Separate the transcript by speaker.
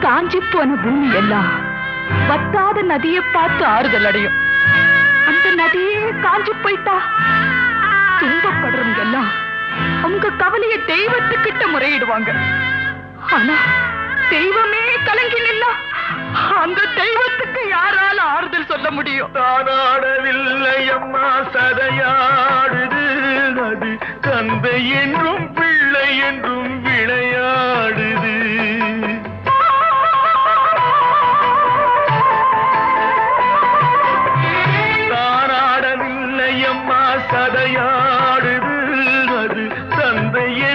Speaker 1: காஞ்சி போன பூமி எல்லாம் வத்தாத நதியை பார்த்து ஆறுதல் அடையும். அந்த நதியே காஞ்சி போயிட்டா. துன்பப்படுறவங்க எல்லாம் அவங்க கவலைய தெய்வத்துக்கிட்ட முறையிடுவாங்க. ஆனா தெய்வமே கலங்கி நின்னா அந்த தெய்வத்துக்கு யாரால ஆறுதல் சொல்ல முடியும்?
Speaker 2: தானாடவில்லை அம்மா சதையாடுது நதி. தந்தை என்றும் தந்தையே